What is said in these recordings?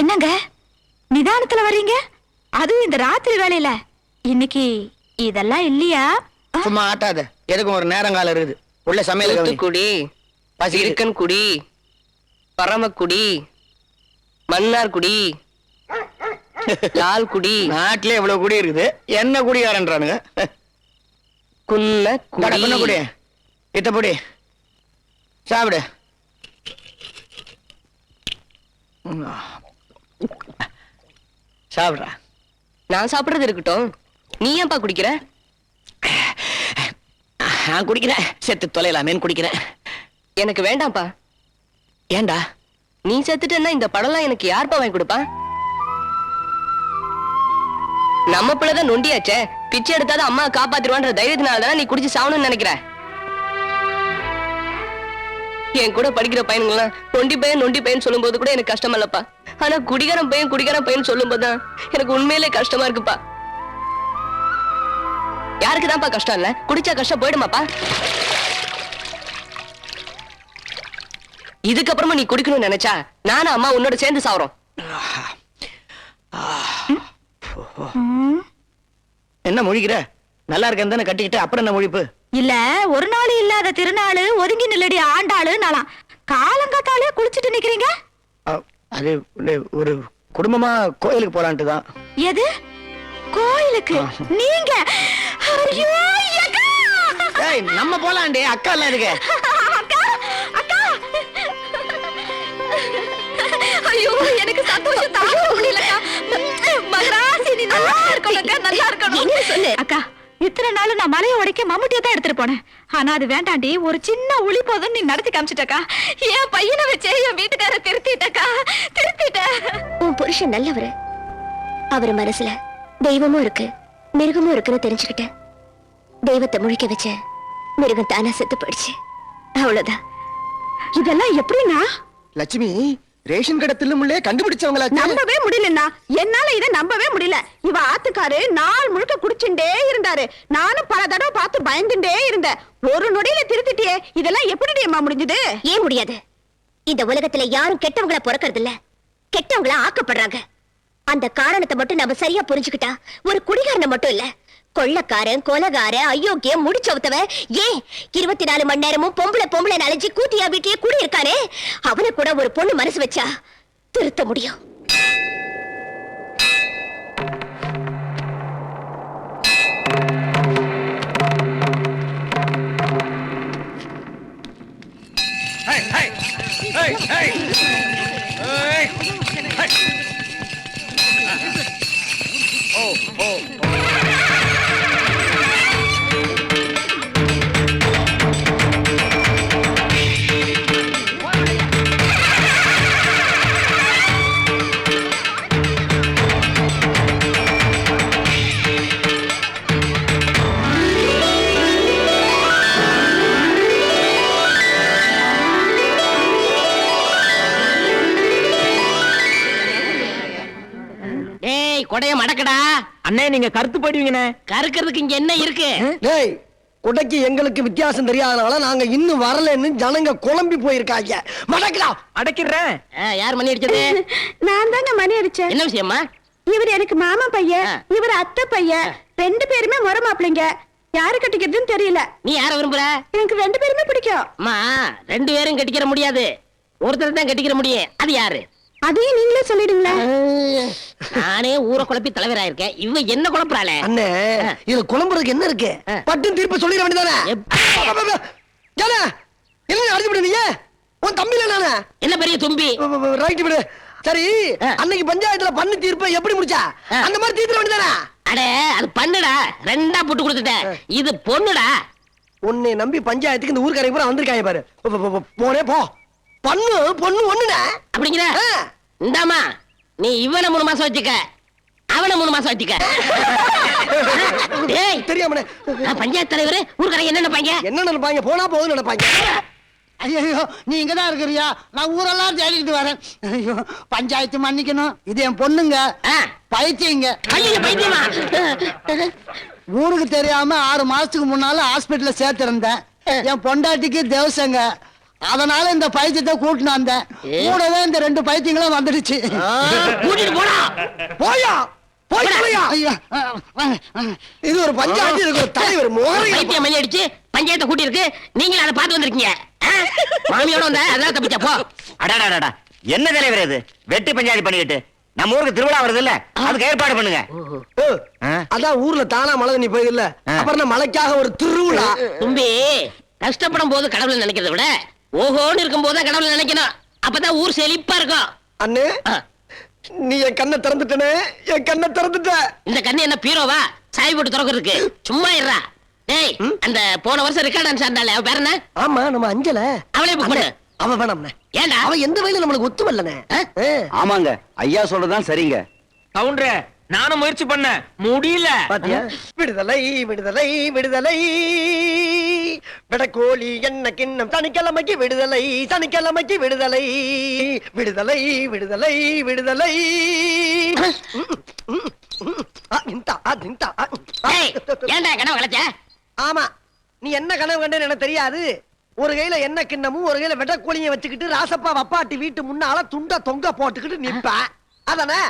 என்னங்க? நிதானத்துல வர்றீங்க? அதுவும் இந்த ராத்திரி வேலையில இன்னைக்கு இதெல்லாம் இல்லையா? சும்மா ஆட்டாத. எதுக்கும் ஒரு நேரங்காலம் இருக்குது. உள்ள சமையல். தூத்துக்குடி பசிக்குது. இருக்கன்குடி பரமக்குடி மன்னார்குடி லால்குடி. நாட்டிலே இவ்வளவு குடி இருக்குது. என்ன குடிகாரன்றானுங்க? குன்னக்குடி குடி. குடி இத்தப்படி சாப்பிடு. சாப்பிட்றா. நான் சாப்பிட்றது இருக்கட்டும். நீ ஏன்பா குடிக்கிற? நான் குடிக்கிறேன். செத்து தொலைலாமேன்னு குடிக்கிறேன். எனக்கு வேண்டாம்ப்பா. ஏண்டா? நீ செத்துட்டேன்னா இந்த படம்லாம் எனக்கு யார்ப்பா வாங்கி கொடுப்பா? நம்ம பிள்ளைதான் நொண்டியாச்சே. பிச்சை எடுத்தாதான் அம்மா காப்பாத்திருவான்ற தைரியத்தினால தானே நீ குடிச்சு சாவணும்னு நினைக்கிற? என் கூட படிக்கிற பையனுங்களாம் நொண்டி பையன் நொண்டி பையன் சொல்லும்போது கூட எனக்கு கஷ்டம் இல்லப்பா ஆனா குடிகாரன் பையன் குடிகாரன் பையன் சொல்லும்போது தான் எனக்கு உண்மையிலே கஷ்டமா இருக்குப்பா. யாருக்குதான்ப்பா கஷ்டம் இல்ல? குடிச்சா கஷ்டம் போயிடுமாப்பா? இதுக்கப்புறமா நீ குடிக்கணும்னு நினைச்சா நானும் அம்மா உன்னோட சேர்ந்து சாவறோம். என்ன முழிக்கிற? நல்லா இருக்கேன் தானே கட்டிக்கிட்டு அப்புறம் என்ன முழிப்பு? இல்ல ஒரு நாள் இல்லாத திருநாளு ஒதுங்கி நில்லடி ஆண்டாளு நாளாம் காலங்காத்தாலே குளிச்சுட்டு அது ஒரு- குடும்பமா கோயிலுக்கு போலான்ட்டு தான். எது? கோயிலுக்கு? நீங்க? நம்ம போலாண்டே அக்கா எல்லாம் இருக்கு ஐயோ எனக்கு சந்தோஷம் தாங்க முடியலக்கா. மகராசி நீ நல்லா இருக்கணும் அக்கா நல்லா இருக்கணும். சொல்லு அக்கா இத்தனை நாள் நான் மலையை உடைக்க மம்முட்டியை தான் எடுத்துட்டு போனேன். ஆனா அது வேண்டாண்டி ஒரு சின்ன உளி போதும் நீ நடத்தி காமிச்சிட்டக்கா. என் பையனை வச்சே என் வீட்டுக்கார திருத்திட்டக்கா. திருத்திட்ட. உன் புருஷன் நல்லவரு. அவர் மனசுல தெய்வமும் இருக்கு மிருகமும் இருக்குன்னு தெரிஞ்சுக்கிட்டேன் தெய்வத்தை முழிக்க வச்ச மிருகம் தானா செத்து போயிடுச்சு. அவ்வளவுதான். இதெல்லாம் எப்படின்னா லட்சுமி ரேஷன் கடை தில்லுமுள்ளே கண்டுபிடிச்சவங்களா நம்பவே முடியலண்ணா. என்னால இதை நம்பவே முடியல. இவ ஆத்துக்காரு நாள் முழுக்க குடிச்சுட்டே இருந்தாரு. நானும் பல தடவை பார்த்து பயந்துட்டே இருந்தேன். ஒரு நொடியில திருத்திட்டியே. இதெல்லாம் எப்படி அம்மா முடிஞ்சது? ஏன் முடியாது? இந்த உலகத்துல யாரும் கெட்டவங்கள பிறக்கறது இல்ல கெட்டவங்கள ஆக்கப்படுறாங்க. அந்த காரணத்தை மட்டும் நம்ம சரியா புரிஞ்சுக்கிட்டா ஒரு குடிகாரனை மட்டும் இல்ல. கொள்ளக்காரன் கொலகார அயோக்கிய முடிச்சவத்தவ. ஏன் இருபத்தி நாலு மணி நேரமும் பொம்பளை பொம்பளை அலைஞ்சு கூட்டியா வீட்டையே குடி இருக்கானே அவனை கூட ஒரு பொண்ணு மனசு வச்சா திருத்த முடியும். ஏய் oh, oh. கொடைய மடக்கடா. அண்ணே நீங்க கருத்து போயிடுவீங்கண்ணே. கறுக்கிறதுக்கு இங்க என்ன இருக்கு? டேய் குடைக்கு எங்களுக்கு வித்தியாசம் தெரியாதனால நாங்க இன்னும் வரலன்னு ஜனங்க குழம்பி போயிருக்காங்க. மடக்கலாம் அடைக்கிறேன். ஆ, யார் மணி அடிச்சது? நான் தாங்க மணி அடிச்சேன். என்ன விஷயமா இவர் எனக்கு மாமா பையன். இவர் அத்தை பையன் ரெண்டு பேருமே முறை மாப்பிளைங்க யாரு கட்டிக்கிறதுன்னு தெரியல. நீ யார விரும்புற? எனக்கு ரெண்டு பேருமே பிடிக்கும். அம்மா ரெண்டு பேரும் கட்டிக்கிற முடியாது. ஒருத்தர் தான் கட்டிக்கிற முடியும். அது யாரு? அதையும் நீங்களே சொல்லிடுங்களேன் நானே ஊரை குழப்பி தலைவராயிருக்கேன் இவ என்ன குழப்பறாளே அண்ணே இதுல குழம்புறதுக்கு என்ன இருக்கு. பட்டும் தீர்ப்பு சொல்லிட வேண்டியதானே ஏலே, என்ன அடிச்சு விடு நீங்க உன் தம்பில நானே என்ன பெரிய தும்பி ரைட் விடு சரி. அன்னைக்கு பஞ்சாயத்துல பண்ணு தீர்ப்பு எப்படி முடிச்சா. அந்த மாதிரி தீர்த்து வேண்டியதானே அடே அது பண்ணுடா ரெண்டா போட்டு கொடுத்துட்டேன் இது பொண்ணுடா உன்னை நம்பி பஞ்சாயத்துக்கு இந்த ஊர்க்காரங்க பூரா வந்திருக்காங்க பாரு போனே போ பண்ணு பொண்ணு ஒண்ணுனே அப்படிங்கிற. இந்தாமா நீ இவனை மூணு மாசம் வச்சுக்க. அவனை மூணு மாசம் வச்சுக்க. டேய் தெரியாமனே நான் பஞ்சாயத்து தலைவர் ஊர்க்காரங்க என்ன நினைப்பாங்க? என்ன நினைப்பாங்க? போனா போகுதுன்னு நினைப்பாங்க. ஐயோ நீ இங்க தான் இருக்கிறியா? நான் ஊரெல்லாம் தேடிட்டு வரேன். ஐயோ பஞ்சாயத்து மன்னிக்கணும். இது என் பொண்ணுங்க. ஆ. பைத்தியங்க. ஐயோ பைத்தியமா? ஊருக்கு தெரியாம ஆறு மாசத்துக்கு முன்னால ஹாஸ்பிட்டல்ல சேர்த்திருந்தேன். என் பொண்டாட்டிக்கு தேவசங்க. அதனால இந்த பைத்தியத்தை கூட்டினு வந்தேன். கூடவே இந்த ரெண்டு பைத்தியங்களும் வந்துடுச்சு. கூட்டிட்டு போடா. போயா? போய் போயா. இது ஒரு பஞ்சாயத்து இதுக்கு ஒரு தலைவர் மோகரி பைத்தியம் மணி அடிச்சு பஞ்சாயத்தை கூட்டி இருக்கு நீங்களும் அதை பார்த்து வந்திருக்கீங்க? மாமியோட வந்த அதான் தப்பிச்சா போ. அடாடாடா என்ன தலைவர் இது? வெட்டி பஞ்சாயத்து பண்ணிக்கிட்டு. நம்ம ஊருக்கு திருவிழா வருது இல்ல? அதுக்கு ஏற்பாடு பண்ணுங்க? அதான் ஊர்ல தானா மழை தண்ணி போயிது இல்ல. அப்புறம் என்ன மழைக்காக ஒரு திருவிழா? தும்பி கஷ்டப்படும் போது கடவுளை நினைக்கிறத விட ஓஹோன்னு இருக்கும் போது கடவுளை நினைக்கணும். அப்பதான் ஊர் செழிப்பா இருக்கும். அண்ணே நீ என் கண்ணை திறந்துட்டனே என் கண்ணை திறந்துட்ட. இந்த கண்ணு என்ன பீரோவா? சாய் போட்டு திறக்கிறதுக்கு. சும்மா இருடா. டேய் அந்த போன வருஷம் ரெக்கார்ட் டான்ஸ் ஆண்டாளே அவ பேர் என்ன? ஆமா நம்ம அஞ்சல. அவளே புக் பண்ணு அவ வேணாம்ண்ணே. ஏன்டா அவ எந்த வயல நம்மளுக்கு ஒத்து வரலண்ணே ஆ? ஆமாங்க. ஐயா சொல்றதுதான் சரிங்க. கவுண்டரே நானும் முயற்சி பண்ணேன். முடியல. விடுதலை விடுதலை விடுதலை. விடக்கோழி என்ன கிண்ணம்? சனிக்கிழமைக்கு விடுதலை சனிக்கிழமைக்கு விடுதலை. விடுதலை விடுதலை விடுதலை. ஆமா. நீ என்ன கனவு கண்டேன்னு எனக்கு தெரியாது. ஒரு கையில என்ன கிண்ணமும் ஒரு கையில வெட்டக்கோழிய வச்சுக்கிட்டு ராசப்பா வப்பாட்டி வீட்டு முன்னால துண்ட தொங்க போட்டுக்கிட்டு நிப்ப அதானே?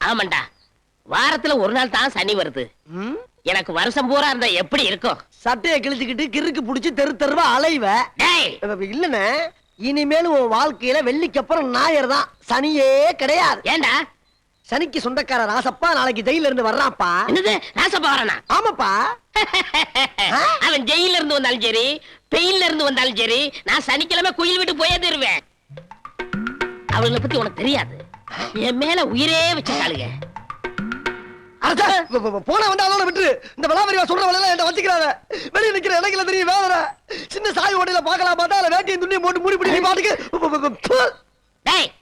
ஆமாண்டா. வாரத்துல ஒரு நாள் தான் சனி வருது? எனக்கு வருஷம் பூரா இருந்தா எப்படி இருக்கும்? சட்டையை கிழிச்சுக்கிட்டு கிறுக்கு புடிச்சு தெரு தெருவா அலைவ. இல்லண்ணே இனிமேல் உன் வாழ்க்கையில வெள்ளிக்கு அப்புறம் ஞாயிறு தான். சனியே கிடையாது. ஏன்டா சனிக்கு சொந்தக்கார ராசப்பா நாளைக்கு ஜெயில இருந்து வர்றான்ப்பா. என்னது? ராசப்பா வரானா? ஆமாப்பா. அவன் ஜெயில இருந்து வந்தாலும் சரி பெயில்ல இருந்து வந்தாலும் சரி நான் சனிக்கிழமை குயில் விட்டு போயே தருவேன். அவங்கள பத்தி உனக்கு தெரியாது. என் மேல உயிரே வச்சிருக்காளுங்க. போனா வந்து அதோட விட்டு இந்த விளாவரியா சொல்ற வேலையெல்லாம் என்கிட்ட வச்சுக்கிறாத. வெளிய நிக்கிற இடையில தெரியும் வேதனை சின்ன சாய் ஓடையில பார்க்கலாம் பார்த்தா அதுல வேட்டியும் துணியும் போட்டு மூடி பிடி நீ பாட்டுக்கு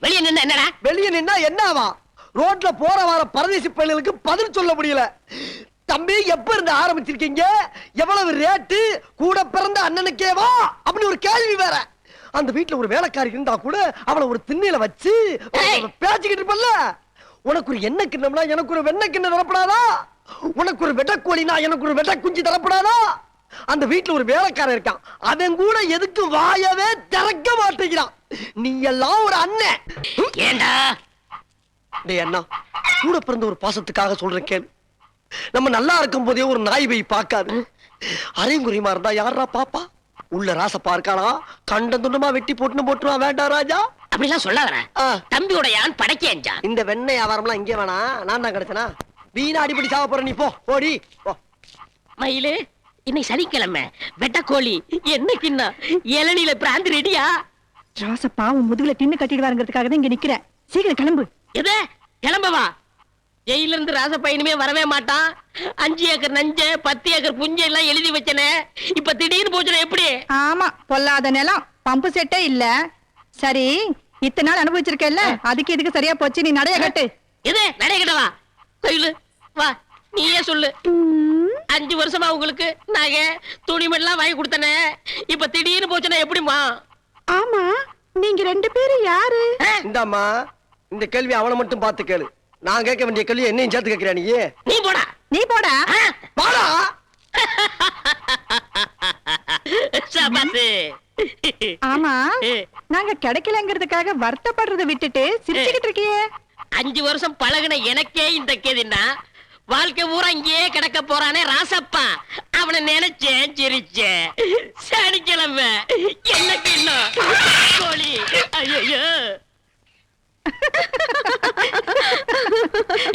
வெளிய நின்னு என்னடா? வெளிய நின்னா என்னவா? ரோட்ல போற வர பரதேசி பள்ளிகளுக்கு பதில் சொல்ல முடியல. தம்பி எப்ப இருந்து ஆரம்பிச்சிருக்கீங்க? எவ்வளவு ரேட்டு கூட பிறந்த அண்ணனுக்கேவா அப்படி ஒரு கேள்வி வேற. அந்த வீட்டுல ஒரு வேலைக்காரி இருந்தா கூட அவளை ஒரு திண்ணையில வச்சு ஏய். பேசிக்கிட்டு இருப்பல்ல. உனக்கு ஒரு எண்ணெய் கிண்ணம்னா எனக்கு ஒரு வெண்ணெய் கிண்ணம் தரப்படாதா? உனக்கு ஒரு வெட்டக்கோழினா எனக்கு ஒரு வெட்ட குஞ்சு தரப்படாதா? அந்த வீட்டுல ஒரு வேலைக்காரன் இருக்கான். அவன் கூட எதுக்கு வாயவே திறக்க மாட்டேங்கிறான். நீ எல்லாம் ஒரு அண்ணன். ஏன்டா டேய் அண்ணா கூட பிறந்த ஒரு பாசத்துக்காக சொல்றேன் கேளு நம்ம நல்லா இருக்கும் போதே ஒரு நாய் போய் பார்க்காது. அரைங்குறியமா இருந்தா யாரா பாப்பா? உள்ள ராசப்பா இருக்கானா கண்ட துண்டமா வெட்டி போட்டுன்னு போட்டுருவான் வேண்டாம் ராஜா. அப்படிலாம் சொல்லாதடா. தம்பியோட யான் படைக்கேஞ்சா இந்த வெண்ணெய் வியாபாரம்லாம் இங்கே வேணா. நான் தான் கிடைச்சனா? வீணா அடிப்படி சாவ போற நீ போ. போடி. போ. மயிலு இன்னைக்கு சனிக்கிழமை. வெட்டக்கோழி என்னைக்குன்னா இளநில பிராந்தி ரெடியா? ராசப்பா உன் முதுகுல டின்னு கட்டிடுவாருங்கிறதுக்காக தான் இங்க நிக்கிறேன் சீக்கிரம் கிளம்பு. எது? கிளம்பவா? ஜெயில இருந்து ராசப்பா இனிமே வரவே மாட்டான். அஞ்சு ஏக்கர் நஞ்ச பத்து ஏக்கர் புஞ்ச எல்லாம் எழுதி வச்சனே. இப்ப திடீர்னு போச்சுனா எப்படி? ஆமா பொல்லாத நிலம். பம்பு செட்டே இல்ல. சரி இத்தனை நாள் அனுபவிச்சிருக்கேல்ல? அதுக்கு இதுக்கு சரியா போச்சு நீ நடைய கட்டு. எது நடை கிட்டவா கோயிலு வா நீயே சொல்லு. அஞ்சு வருஷமா உங்களுக்கு நகை துணிமணிலாம் வாங்கி கொடுத்தனே. இப்ப திடீர்னு போச்சுனா எப்படிமா ஆமா நீங்க ரெண்டு பேரும் யாரு? இந்தாம்மா இந்த கேள்வி அவனை மட்டும் பார்த்து கேளு. நான் கேட்க வேண்டிய கேள்வி என்னையும் சேர்த்து கேட்கிறேன் நீ? நீ போடா. நீ போடா? வாடா சபாசு. ஆமா. நாங்க கிடைக்கலங்கிறதுக்காக வருத்தப்படுறத விட்டுட்டு சிரிச்சுக்கிட்டு இருக்கியே. அஞ்சு வருஷம் பழகுன எனக்கே இந்த கேதின்னா வாழ்க்கை பூரா இங்கேயே கிடக்க போறானே ராசப்பா. அவனை நினைச்சேன் சிரிச்சேன். சனிக்கிழமை என்ன கோழி. ஐயோ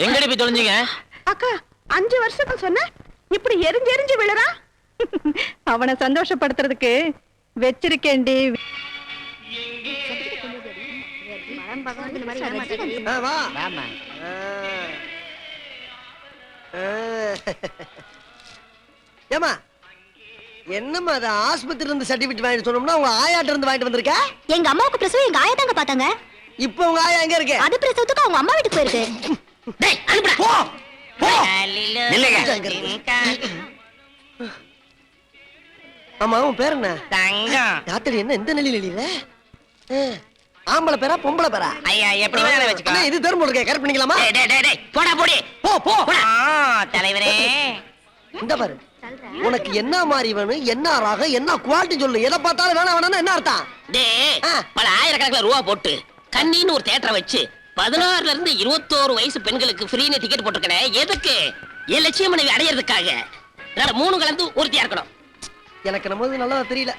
எங்கடி போய் தொலைஞ்சீங்க? அக்கா அஞ்சு வருஷம் சொன்ன? இப்படி எரிஞ்சு எரிஞ்சு விழுறா? அவனை சந்தோஷப்படுத்துறதுக்கு வச்சிருக்கேன்டி. ஏம்மா என்னம்மா அது ஆஸ்பத்திரியில இருந்து சர்டிபிகேட் வாங்கிட்டு சொன்னோம்னா உங்க ஆயாட்ட இருந்து வாங்கிட்டு வந்திருக்க? எங்க அம்மாவுக்கு பிரசவம் எங்க ஆயா தாங்க பாத்தாங்க இப்போ உங்க ஆயா எங்க இருக்கு? அது பிரசவத்துக்கு அவங்க அம்மா வீட்டுக்கு போயிருக்கு. டேய் அனுப்புடா. போ போ. நில்லுங்க. ஆமா உன் பேர் என்ன? தங்கம். யாத்திரை என்ன எந்த நிலையில இல்ல ஆம்பளை பேரா பொம்பளை பேரா? ஐயா எப்படி வேணாலும் வச்சுக்கோ? இது தரும் இருக்கே கரெக்ட் பண்ணிக்கலாமா? டேய், டேய், டேய், போடா போடி. போ போ. தலைவரே. இந்த பாரு. உனக்கு என்ன மாதிரி வேணும் என்ன ராகம் என்ன குவாலிட்டி சொல்லு. எதை பார்த்தாலும் வேணாம் வேணாம்னா என்ன அர்த்தம்? டேய். பல ஆயிரக்கணக்கில் ரூபா போட்டு கண்ணின்னு ஒரு தேட்டரை வச்சு பதினாறுல இருந்து இருபத்தோரு வயசு பெண்களுக்கு ஃப்ரீன்னு டிக்கெட் போட்டிருக்கேன் எதுக்கு? என் லட்சிய மனைவி அடையிறதுக்காக. மூணு கலந்து ஒருத்தியா இருக்கணும். எனக்கு நம்ம நல்லதா தெரியல.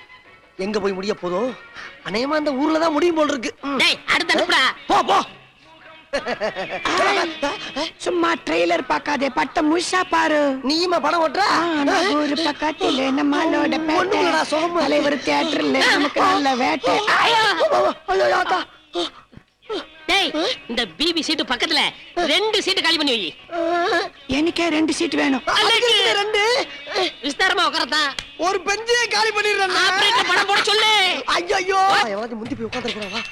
எங்க போய் முடிய போதும் அநேகமா அந்த ஊர்ல தான் முடியும் போல் இருக்கு. அடுத்து போ போ. சும்மா ட்ரெய்லர் பார்க்காதே பட்ட முழுசா பாரு. நீயுமா படம் ஓட்டுற? ஒரு பக்கத்துல நம்மளோட சுகமா. தலைவர் தியேட்டர்ல நமக்கு நல்ல வேட்டை. டேய் இந்த பிபி சீட்டு பக்கத்துல ரெண்டு சீட்டு காலி பண்ணி வை. எனக்கே ரெண்டு சீட் வேணும். ரெண்டு. விஸ்தாரமா உட்காரத்தான் ஒரு பெஞ்சையே காலி பண்ணிடுறேன் ஆபரேட்டர் படம் போட சொல்லு. ஐயோ எவனாச்சும் முந்தி போய் அந்த பக்கம்.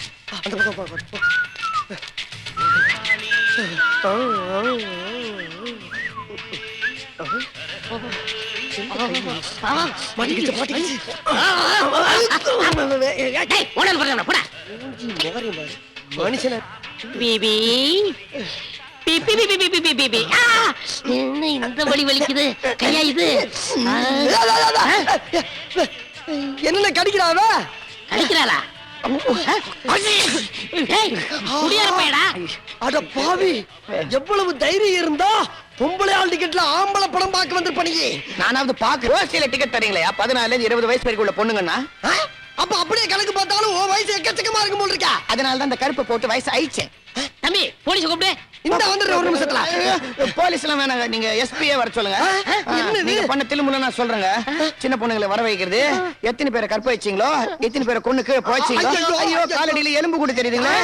மாட்டிக்கிச்சு மாட்டிக்கிச்சு. போடா. பாரு. மனுஷன. பிபி. என்ன இந்த வலி வலிக்குது? கையா இது? ஆ, என்னென்ன கடிக்கிறாவ கடிக்கிறாளா? அட பாவி எவ்வளவு தைரியம் இருந்தா பொம்பளை ஆள் டிக்கெட்ல ஆம்பளை படம் பார்க்க வந்து பண்ணியே நானாவது பாக்கு ரோசியில டிக்கெட் தரீங்களா இருந்து இருபது வயசு வரைக்கும் உள்ள அப்ப அப்படியே கணக்கு பார்த்தாலும் உன் வயசு எக்கச்சக்கமா இருக்கும் போல் இருக்கா. அதனால தான் இந்த கருப்பு போட்டு வயசு ஆயிடுச்சு. தம்பி போலீஸ் கூப்பிடு. இந்த வந்துடுற ஒரு நிமிஷத்துல. போலீஸ் எல்லாம் வேணாங்க நீங்க எஸ்பியே வர சொல்லுங்க? நீங்க பண்ண தில்லுமுள்ள நான் சொல்றேங்க. சின்ன பொண்ணுங்களை வர வைக்கிறது. எத்தனை பேரை கற்ப வச்சீங்களோ எத்தனை பேரை கொண்டுக்கு போச்சீங்களோ ஐயோ. காலடியில எலும்பு கூட தெரியுதுங்களா.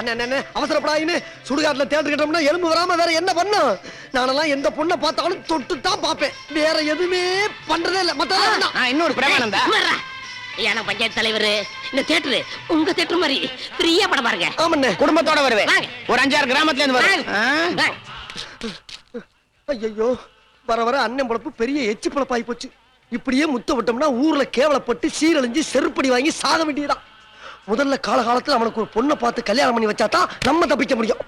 அண்ணா அண்ணா அவசரப்படாயின்னு சுடுகாட்டுல தேட்டர் கிட்டோம்னா எலும்பு வராம வேற என்ன பண்ணும்? நானெல்லாம் எந்த பொண்ணை பார்த்தாலும் தொட்டு தான் பார்ப்பேன். வேற எதுவுமே பண்றதே இல்ல. மத்த இன்னொரு பிரமாணம் தான். ஐயா பஞ்சாயத்து தலைவர். இந்த தேட்டரு உங்க தேட்டர் மாதிரி ஃப்ரீயா படம் பாருங்க. ஆமண்ணே குடும்பத்தோட வருவேன். ஒரு அஞ்சாறு கிராமத்துல இருந்து வருவேன். ஐயோ வர வர அண்ணன் பொழப்பு பெரிய எச்சி பொழப்பாகி போச்சு. இப்படியே முத்த விட்டோம்னா ஊர்ல கேவலப்பட்டு சீரழிஞ்சு செருப்படி வாங்கி சாக வேண்டியதுதான். முதல்ல காலகாலத்துல அவனுக்கு ஒரு பொண்ணை பார்த்து கல்யாணம் பண்ணி வச்சா தான் நம்ம தப்பிக்க முடியும்.